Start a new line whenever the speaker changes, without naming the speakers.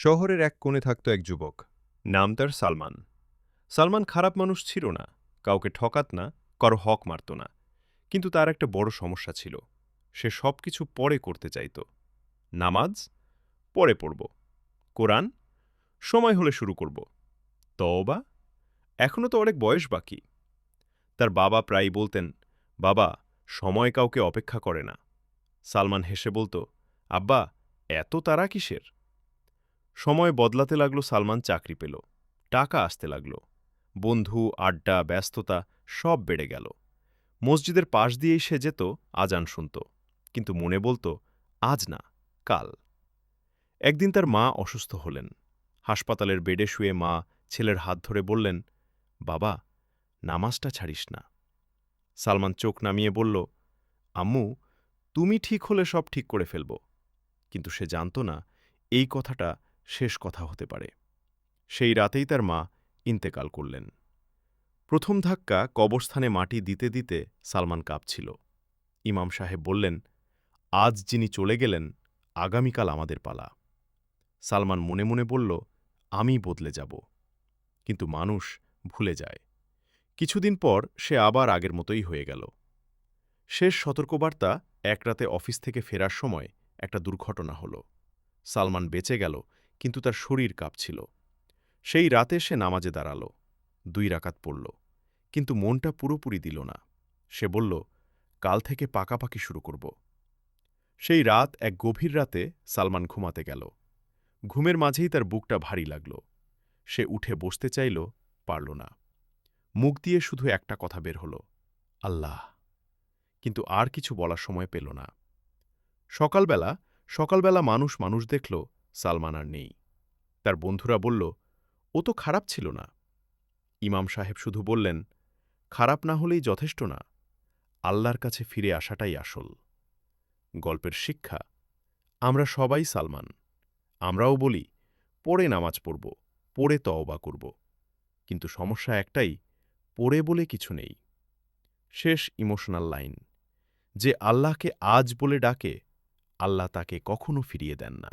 শহরের এক কোণে থাকত এক যুবক। নাম তার সালমান। সালমান খারাপ মানুষ ছিল না, কাউকে ঠকাত না, কারও হক মারত না। কিন্তু তার একটা বড় সমস্যা ছিল। সে সব কিছু পরে করতে চাইত। নামাজ? পরে পড়ব। কোরআন? সময় হলে শুরু করব। তওবা? এখনও তো অনেক বয়স বাকি। তার বাবা প্রায়ই বলতেন, বাবা, সময় কাউকে অপেক্ষা করে না। সালমান হেসে বলতো, আব্বা, এত তারা কিসের? সময় বদলাতে লাগল সালমান চাকরি পেল, টাকা আসতে লাগল, বন্ধু, আড্ডা, ব্যস্ততা সব বেড়ে গেল। মসজিদের পাশ দিয়েই সে যেত, আজান শুনত, কিন্তু মনে বলতো, আজ না, কাল। একদিন তার মা অসুস্থ হলেন। হাসপাতালের বেডে শুয়ে মা ছেলের হাত ধরে বললেন, বাবা, নামাজটা ছাড়িস না। সালমান চোখ নামিয়ে বলল, আম্মু, তুমি ঠিক হলে সব ঠিক করে ফেলব। কিন্তু সে জানত না, এই কথাটা শেষ কথা হতে পারে। সেই রাতেই তার মা ইন্তেকাল করলেন। প্রথম ধাক্কা কবরস্থানে মাটি দিতে দিতে সালমান কাঁপছিল। ইমাম সাহেব বললেন, আজ যিনি চলে গেলেন, আগামীকাল আমাদের পালা। সালমান মনে মনে বলল, আমি বদলে যাব। কিন্তু মানুষ ভুলে যায়। কিছুদিন পর সে আবার আগের মতোই হয়ে গেল। শেষ সতর্কবার্তা, এক রাতে অফিস থেকে ফেরার সময় একটা দুর্ঘটনা হল। সালমান বেঁচে গেল কিন্তু তার শরীর কাঁপছিল। সেই রাতে সে নামাজে দাঁড়াল, দুই রাকাত পড়ল, কিন্তু মনটা পুরোপুরি দিল না। সে বলল, কাল থেকে পাকাপাকি শুরু করব। সেই রাত এক গভীর রাতে সালমান ঘুমাতে গেল। ঘুমের মাঝেই তার বুকটা ভারী লাগল। সে উঠে বসতে চাইল, পারল না। মুখ দিয়ে শুধু একটা কথা বের হল, আল্লাহ। কিন্তু আর কিছু বলার সময় পেল না। সকালবেলা সকালবেলা মানুষ মানুষ দেখল সালমান আর নেই। তার বন্ধুরা বলল, ও তো খারাপ ছিল না। ইমাম সাহেব শুধু বললেন, খারাপ না হলেই যথেষ্ট না। আল্লাহর কাছে ফিরে আসাটাই আসল। গল্পের শিক্ষা, আমরা সবাই সালমান। আমরাও বলি, পড়ে নামাজ পড়ব, পড়ে তওবা করব। কিন্তু সমস্যা একটাই, পড়ে বলে কিছু নেই। শেষ ইমোশনাল লাইন, যে আল্লাহকে আজ বলে ডাকে, আল্লাহ তাকে কখনো ফিরিয়ে দেন না।